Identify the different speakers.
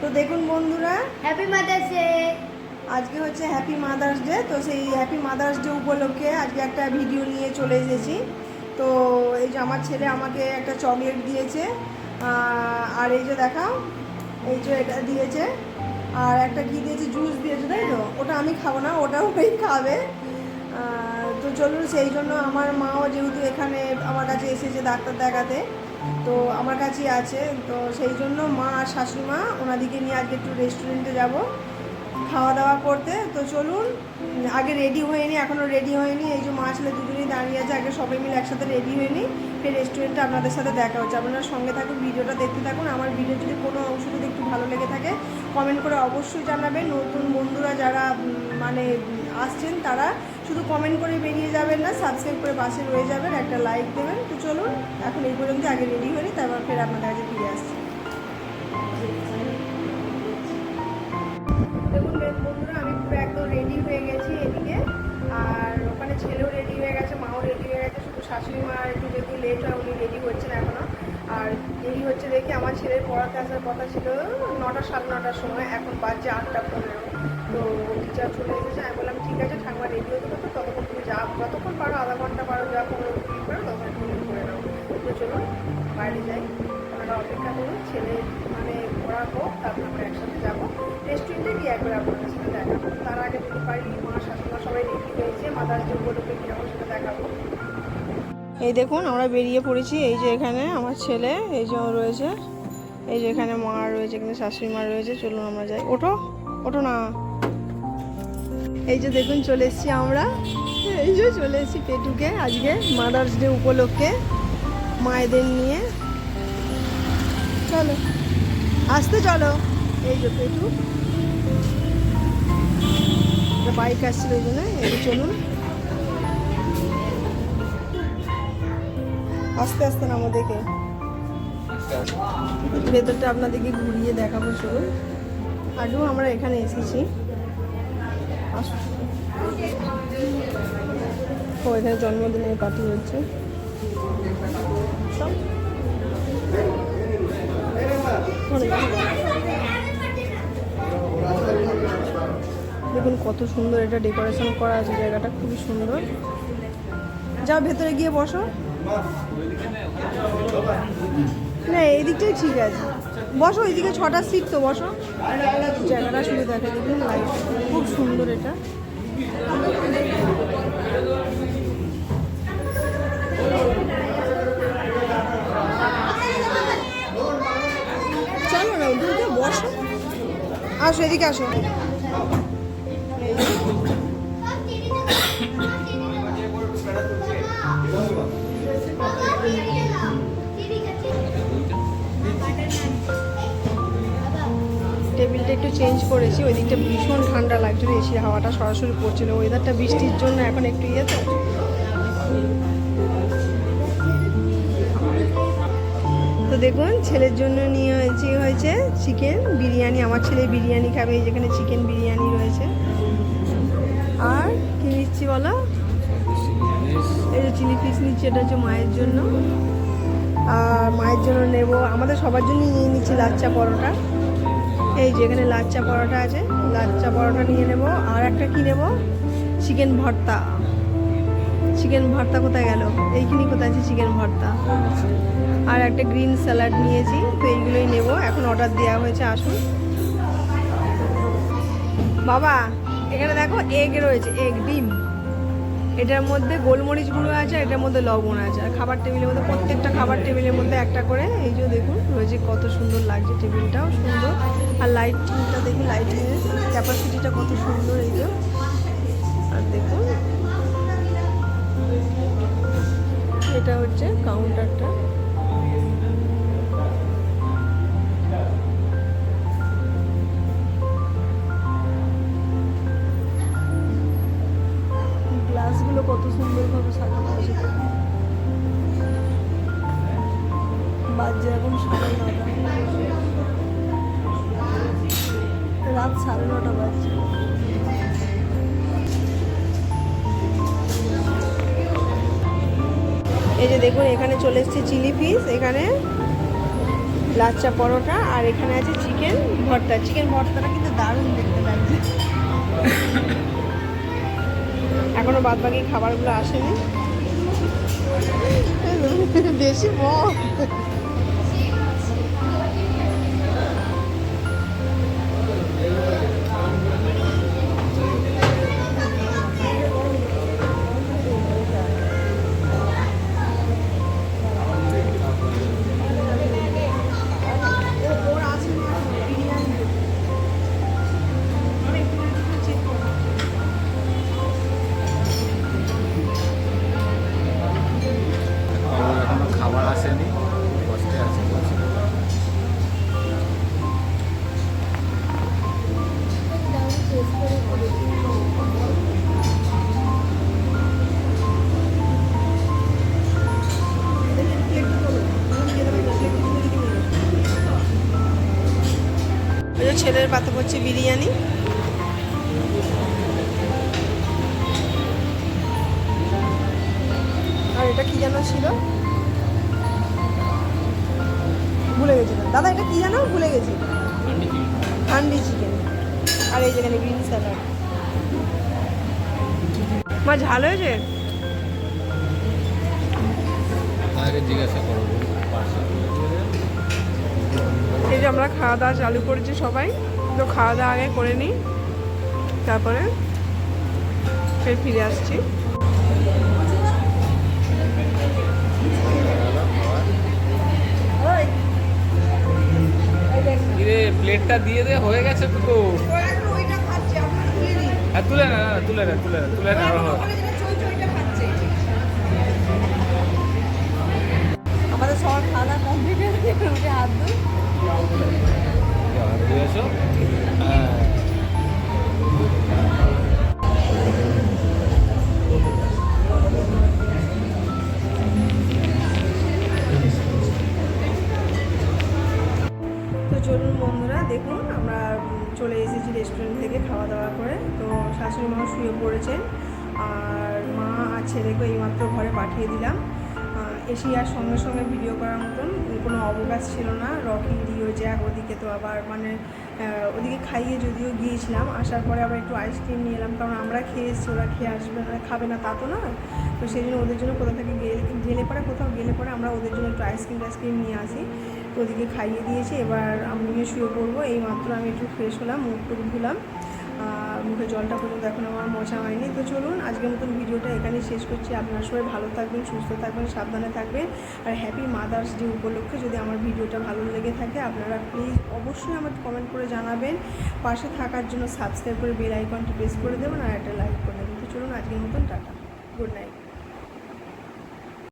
Speaker 1: তো দেখুন বন্ধুরা
Speaker 2: হ্যাপি মাদার্স ডে
Speaker 1: আজকে হচ্ছে হ্যাপি মাদার্স ডে তো সেই হ্যাপি মাদার্স ডে উপলক্ষে আজকে একটা ভিডিও নিয়ে চলে এসেছি। তো এই যে আমার ছেলে আমাকে একটা চকলেট দিয়েছে আর এই যে দেখাও এই যে এটা দিয়েছে আর একটা কি দিয়েছে জুস দিয়েছে তাই তো? ওটা আমি খাব না ওটা ওই খাবে। তো চলুন সেই জন্য আমার মাও যেহেতু এখানে আমার কাছে এসেছে ডাক্তার দেখাতে তো আমার কাছেই আছে। তো সেই জন্য মা আর শাশুড়ি মা ওনাদিকে নিয়ে আজকে একটু রেস্টুরেন্টে যাব খাওয়া দাওয়া করতে। তো চলুন, আগে রেডি হয়নি এখনও রেডি হয়নি এই যে মা ছেলে দুজনেই দাঁড়িয়ে আছে, আগে সবাই মিলে একসাথে রেডি হয়নি ফের রেস্টুরেন্টে আপনাদের সাথে দেখা হচ্ছে। আপনারা সঙ্গে থাকুন, ভিডিওটা দেখতে থাকুন। আমার ভিডিও যদি কোনো অংশ যদি একটু ভালো লেগে থাকে কমেন্ট করে অবশ্যই জানাবেন। নতুন বন্ধুরা যারা মানে আসছেন তারা শুধু কমেন্ট করে বেরিয়ে যাবেন না সাবস্ক্রাইব করে পাশে রয়ে যাবেন, একটা লাইক দেবেন। তো চলুন, এখন এই পর্যন্ত আগে রেডি হয়নি তারপর ফের আপনাদের কাছে ফিরে আসছি। দেখুন বন্ধুরা, আমি পুরো একদম রেডি হয়ে গেছি এদিকে। আর ওখানে ছেলেও রেডি হয়ে গেছে, মাও রেডি হয়ে গেছে, শুধু শাশুড়ি মা একটু যদি লেট হয়, উনি রেডি হচ্ছেন এখনও আর দেরি হচ্ছে দেখি আমার ছেলের পড়াতে আসার কথা ছিল নটা সাড়ে নটার সময়, এখন একবার আপনাদের সাথে দেখাবো তার আগে যদি পারি, মা, শাশুড়া সবাই রেডি হয়েছে মাদার যে উপলক্ষে কীরকম সেটা দেখাবো এই দেখুন, আমরা বেরিয়ে পড়েছি। এই যে এখানে আমার ছেলে, এই যে রয়েছে। এই যে এখানে মা রয়েছে, এখানে শাশুড়ি মা রয়েছে। চলুন আমরা যাই। ওঠো ওঠো না। এই যে দেখুন, চলে এসেছি আমরা। এই যে চলে এসেছি পেটুকে আজকে, মাদার্স ডে উপলক্ষে, মায়েদের নিয়ে। চলো, আসতে চলো। এই যে পেটু। বাইক আসছিল এই জন্য চলুন আস্তে আস্তে নামো দেখে ভেতরটা আপনাদেরকে ঘুরিয়ে দেখাবো শুরু আগেও আমরা এখানে এসেছি। ও, এখানে জন্মদিনের পার্টি হচ্ছে সব। ওরে বাবা। দেখুন, কত সুন্দর এটা ডেকোরেশন করা আছে জায়গাটা, খুবই সুন্দর। যাও, ভেতরে গিয়ে বসো। না এই দিকটাই ঠিক আছে। বসো, এইদিকে ছটা সিট তো, বসো। জায়গাটা শুধু দেখে, দেখুন লাইট খুব সুন্দর এটা। চলো না, ওদিকে বসো। আসো, এদিকে আসো। চেঞ্জ করেছি, ওই দিকটা ভীষণ ঠান্ডা লাগছিল এসির হাওয়াটা সরাসরি পড়ছিল ওয়েদারটা বৃষ্টির জন্য এখন একটু ইয়ে তো। তো দেখুন, ছেলের জন্য নিয়ে হয়েছে হয়েছে চিকেন বিরিয়ানি, আমার ছেলে বিরিয়ানি খাবে যেখানে চিকেন বিরিয়ানি রয়েছে। আর কি নিচ্ছি বলো? এই যে চিলি পিস নিচ্ছি, এটা হচ্ছে মায়ের জন্য। আর মায়ের জন্য নেব, আমাদের সবার জন্যই নিয়ে নিচ্ছি লাচ্চা পরোটা। এই যে এখানে লাচ্চা পরোটা আছে, লাচ্চা পরোটা নিয়ে নেব। আর একটা কি নেব? চিকেন ভর্তা। চিকেন ভর্তা কোথায় গেল? এইখানে কোথায় আছে চিকেন ভর্তা? আর একটা গ্রিন স্যালাড নিয়েছি, তো এইগুলোই নেব। এখন অর্ডার দেওয়া হয়েছে, আসুন। বাবা, এখানে দেখো এগ রয়েছে এগ ডিম। এটার মধ্যে গোলমরিচ গুঁড়ো আছে আর এটার মধ্যে লবণ আছে। আর খাবার টেবিলের মধ্যে প্রত্যেকটা খাবার টেবিলের মধ্যে একটা করে, এই যে দেখুন, রয়েছে কত সুন্দর লাগছে টেবিলটাও, সুন্দর। আর লাইটিংটা দেখুন লাইটিংয়ের ক্যাপাসিটিটা কত সুন্দর এই যে। আর দেখুন, এটা হচ্ছে কাউন্টারটা গ্লাসগুলো কত সুন্দরভাবে সাজানো আছে। এখন নটা রাত সাড়ে নটা বাজছে। এই যে দেখুন, এখানে চলে এসছে চিলি পিস, এখানে লাচ্চা পরোটা, আর এখানে আছে চিকেন ভর্তা। চিকেন ভর্তাটা কিন্তু দারুণ দেখতে লাগছে। এখনও বাদ বাকি খাবারগুলো আসেনি। বেশি বল ছেলের পাতা পড়ছে বিরিয়ানি। আর এটা কি যেন ছিল? ভুলে গেছি দাদা এটা কি জানো ভুলে গেছি। হান্ডি চিকেন। আর এই যেখানে গ্রিন স্যালাড। মা ঝাল হয়েছে?
Speaker 2: জিজ্ঞাসা করব
Speaker 1: আমরা খাওয়া দাওয়া চালু করেছি সবাই। তো খাওয়া দাওয়া আগে করে নিই তারপরে ফের ফিরে আসছি।
Speaker 2: প্লেটটা দিয়ে দে হয়ে গেছে তো তো হ্যাঁ তুলে না না, তুলে না তুলে না তুলে না
Speaker 1: আমাদের সবার খাওয়া দাওয়া কমপ্লিট হয়ে গেছে উঠে হাত ধুই।
Speaker 2: আসো হ্যাঁ
Speaker 1: চলুন বন্ধুরা, দেখুন, আমরা চলে এসেছি রেস্টুরেন্ট থেকে খাওয়া দাওয়া করে। তো শাশুড়ি মা শুয়ে পড়েছেন, আর মা আর ছেলেকে এইমাত্র ঘরে পাঠিয়ে দিলাম। আর সঙ্গে সঙ্গে ভিডিও করার মতন কোনো অবকাশ ছিল না। রকি রিও জ্যাক ওদিকে তো আবার মানে ওদিকে খাইয়ে যদিও গিয়েছিলাম, আসার পরে আবার একটু আইসক্রিম নিয়ে এলাম, কারণ আমরা খেয়ে এসেছি, ওরা খেয়ে আসবে না, খাবে না, তা তো না। তো সেই জন্য ওদের জন্য কোথা থেকে গেলে পরে কোথাও গেলে পরে আমরা ওদের জন্য একটু আইসক্রিম টাইসক্রিম নিয়ে আসি। তো ওদিকে খাইয়ে দিয়েছি, এবার আমিও শুয়ে পড়ব এই মাত্র আমি একটু ফ্রেশ হলাম মুখ টুক ধুলাম। মুখে জলটা পর্যন্ত এখন আমার মশা হয়নি। তো চলুন আজকে মতন ভিডিওটা এখানে শেষ করছি। আপনার সবাই ভালো থাকবেন, সুস্থ থাকবেন, সাবধানে থাকবেন। আর হ্যাপি মাদার্স ডে উপলক্ষে যদি আমার ভিডিওটা ভালো লেগে থাকে, আপনারা প্লিজ অবশ্যই আমার কমেন্ট করে জানাবেন। পাশে থাকার জন্য সাবস্ক্রাইব করে বেল আইকনটি প্রেস করে দেবেন আর একটা লাইক করে দেবেন। তো চলুন, আজকের মতন টাটা। Good night